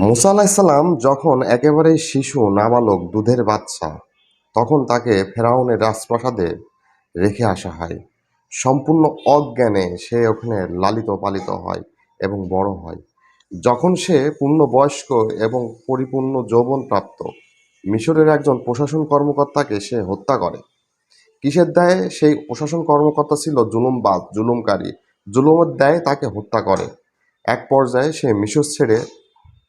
মুসা আলাহিসাল্লাম যখন একেবারেই শিশু, নাবালক, দুধের বাচ্চা, তখন তাকে ফেরাউনের রাজপ্রাসাদে রেখে আসা হয়। সম্পূর্ণ অজ্ঞানে সে ওখানে লালিত, পালিত হয় এবং বড় হয়। যখন সে পূর্ণবয়স্ক এবং পরিপূর্ণ যৌবনপ্রাপ্ত মিশরের একজন প্রশাসন কর্মকর্তাকে সে হত্যা করে। কিসের দায়ে? সেই প্রশাসন কর্মকর্তা ছিল জুলুমবাজ জুলুমকারী। জুলুমের দায়ে তাকে হত্যা করে। এক পর্যায়ে সে মিশর ছেড়ে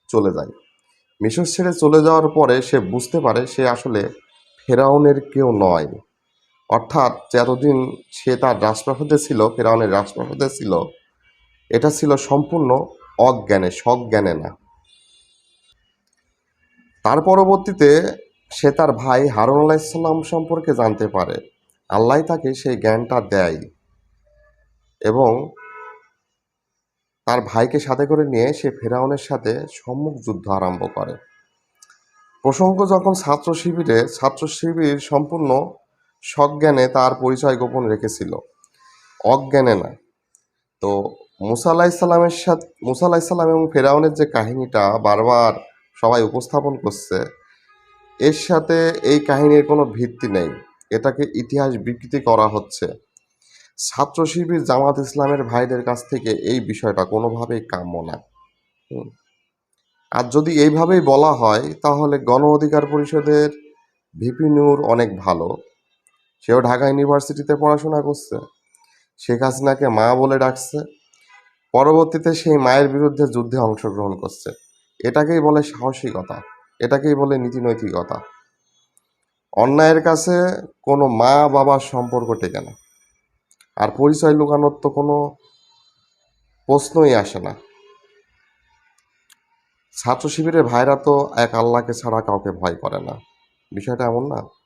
চলে যায়। মিশর ছেড়ে চলে যাওয়ার পরে সে বুঝতে পারে সে আসলে ফেরাউনের কেউ নয়। অর্থাৎ যে এতদিন সে তার রাজপ্রাসাদে ছিল, ফেরাউনের রাজপ্রাসাদে ছিল, এটা ছিল সম্পূর্ণ অজ্ঞানে, সজ্ঞানে না। তার পরবর্তীতে সে তার ভাই হারুন আলাইসাল্লাম সম্পর্কে জানতে পারে। আল্লাহ তাকে সেই জ্ঞানটা দেয় এবং তার ভাইকে সাথে করে নিয়ে সে ফেরাউনের সাথে সম্মুখ যুদ্ধ আরম্ভ করে। প্রসঙ্গ যখন ছাত্র শিবিরে ছাত্র শিবির সম্পূর্ণ সজ্ঞানে তার পরিচয় গোপন রেখেছিল। অজ্ঞানে না তো মুসা সাথে, মুসা এবং ফেরাউনের যে কাহিনীটা বারবার সবাই উপস্থাপন করছে, এর সাথে এই কাহিনীর কোনো ভিত্তি নেই। এটাকে ইতিহাস বিকৃতি করা হচ্ছে। ছাত্র শিবির জামাত ইসলামের ভাইদের কাছ থেকে এই বিষয়টা কোনোভাবেই কাম্য না। আর যদি এইভাবেই বলা হয়, তাহলে গণ অধিকার পরিষদের ভিপি নূর অনেক ভালো। সেও ঢাকা ইউনিভার্সিটিতে পড়াশোনা করছে। শেখ হাসিনাকে মা বলে ডাকছে। পরবর্তীতে সেই মায়ের বিরুদ্ধে যুদ্ধে অংশগ্রহণ করছে। এটাকেই বলে সাহসিকতা, এটাকেই বলে নীতিনৈতিকতা। অন্যায়ের কাছে কোনো মা বাবার সম্পর্ক টেকে না। আর পরিচয় লুকানোর তো কোনো প্রশ্নই আসে না। ছাত্র শিবিরের ভাইরা তো এক আল্লাহকে ছাড়া কাউকে ভয় করে না। বিষয়টা এমন না।